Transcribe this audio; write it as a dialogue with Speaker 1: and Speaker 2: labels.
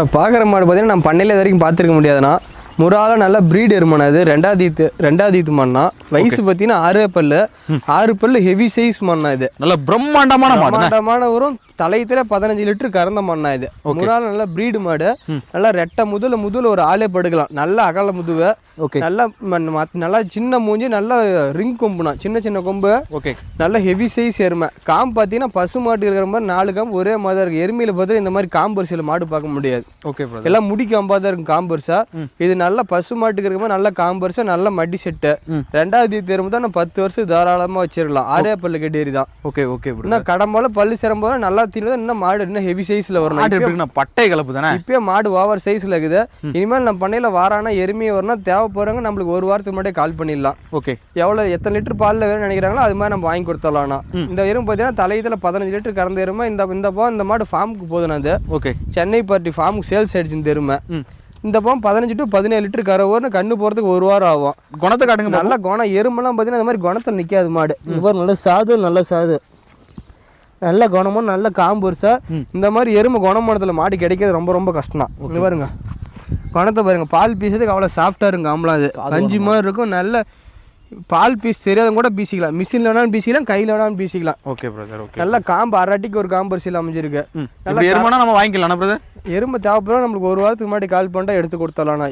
Speaker 1: பார்க்குற மாடு பார்த்தீங்கன்னா நம்ம பண்ணையில் இது வரைக்கும் பார்த்துருக்க முடியாதுண்ணா. முறால நல்ல ப்ரீடு எருமண்ணா இது. ரெண்டாவது ஈத்து ரெண்டாவது ஈத்து மண்ணா. வயசு பார்த்தீங்கன்னா ஆறு பல்லு. ஆறு பல்லு ஹெவி சைஸ் மண்ணா இது.
Speaker 2: நல்ல பிரம்மாண்டமான
Speaker 1: பிரம்மாண்டமான வரும் தலையத்துல பதினஞ்சு லிட்டர் கறந்த மண்ணா இது. முறால நல்ல ப்ரீடு மாடு. நல்லா ரெட்டை முதுல முதுல ஒரு ஆளே படுக்கலாம். நல்ல அகல முதுவை
Speaker 2: ஓகே
Speaker 1: நல்லா நல்லா சின்ன மூஞ்சி நல்ல ரிங் கொம்புனா சின்ன சின்ன கொம்பு.
Speaker 2: ஓகே
Speaker 1: நல்ல ஹெவி சைஸ் எருமை. காம்பு பார்த்தீங்கன்னா பசு மாட்டு இருக்கிற மாதிரி நாலு காம்பு ஒரே மாதிரி தான் இருக்கு. எருமையில பார்த்தா இந்த மாதிரி காம்பு வரிசையில் மாடு பார்க்க முடியாது.
Speaker 2: ஓகே
Speaker 1: எல்லாம் முடி காம்பா தான் இருக்கும் காம்பரிசா. இது நல்ல பசு மாட்டுக்கு இருக்க மாதிரி நல்ல காம்பரிசா நல்ல மடி செட்டு. ரெண்டாவது தெரும்பு தான் நான் பத்து வருஷம் தாராளமா வச்சிருக்கலாம் ஆரே பல்லு கட்டேரி தான்
Speaker 2: ஓகே ஓகே
Speaker 1: இன்னும் கடம்பால பல்லு சிரம்போல நல்லா தீர்ந்து இன்னும் மாடு இன்னும் ஹெவி சைஸ்ல வரணும்.
Speaker 2: இருக்குண்ணா பட்டை கலப்பு தானே?
Speaker 1: இப்பயே மாடு ஓவர் சைஸ்ல இருக்குது. இனிமேல் நம்ம பண்ணையில வாரானா எருமையை வரணும் தேவைப்படுறவங்க நம்மளுக்கு ஒரு வாரத்துக்கு முன்னாடியே கால் பண்ணிடலாம்.
Speaker 2: ஓகே.
Speaker 1: எவ்வளோ எத்தனை லிட்டர் பாலில் வேணும்னு நினைக்கிறாங்களோ அது மாதிரி நம்ம வாங்கி கொடுத்துடலாம்ண்ணா இந்த எறும்பு பார்த்தீங்கன்னா தலையத்தில் பதினஞ்சு லிட்டர் கறந்த எருமை இந்த இந்த இந்த மாடு ஃபார்முக்கு போதுண்ணா அது.
Speaker 2: ஓகே.
Speaker 1: சென்னை பார்ட்டி ஃபார்முக்கு சேல்ஸ் ஆயிடுச்சு இந்த எருமை. இந்த பக்கம் பதினஞ்சு டு பதினேழு லிட்டர் கறவோர்னு கண்ணு போகிறதுக்கு ஒரு வாரம் ஆகும்.
Speaker 2: குணத்தை காட்டுங்க.
Speaker 1: நல்ல குணம். எறும்பெல்லாம் பார்த்தீங்கன்னா இந்த மாதிரி குணத்தில் நிற்காது மாடு. இந்த மாதிரி நல்ல சாது நல்ல சாது. நல்ல குணமும் நல்ல காம்பு வருஷா இந்த மாதிரி எருமை குணமானத்தில் மாடு கிடைக்கிறது ரொம்ப ரொம்ப கஷ்டம். இங்க பாருங்க. குணத்தை பாருங்க. பால் பீசதுக்கு அவ்வளோ சாஃப்டாக இருக்கும் ஆம்பளம் அது. பஞ்சு மாதிரி இருக்கும். நல்ல பால் பீஸ் தெரியாதவங்க கூட பீசிக்கலாம். மிஷினில் வேணாலும் பீசிக்கலாம் கையில் வேணாலும் பீசிக்கலாம்.
Speaker 2: ஓகே பிரதர் ஓகே
Speaker 1: நல்ல காம்பு அரட்டிக்கு ஒரு காம்பு அரிசியில் அமைஞ்சிருக்கு.
Speaker 2: எருமானா நம்ம வாங்கிக்கலாம் பிரதர்
Speaker 1: எறும்பு தேவைப்படும் நம்மளுக்கு ஒரு வாரத்துக்கு முன்னாடி கால் பண்ணிட்டா எடுத்து கொடுத்துடலாம்ண்ணா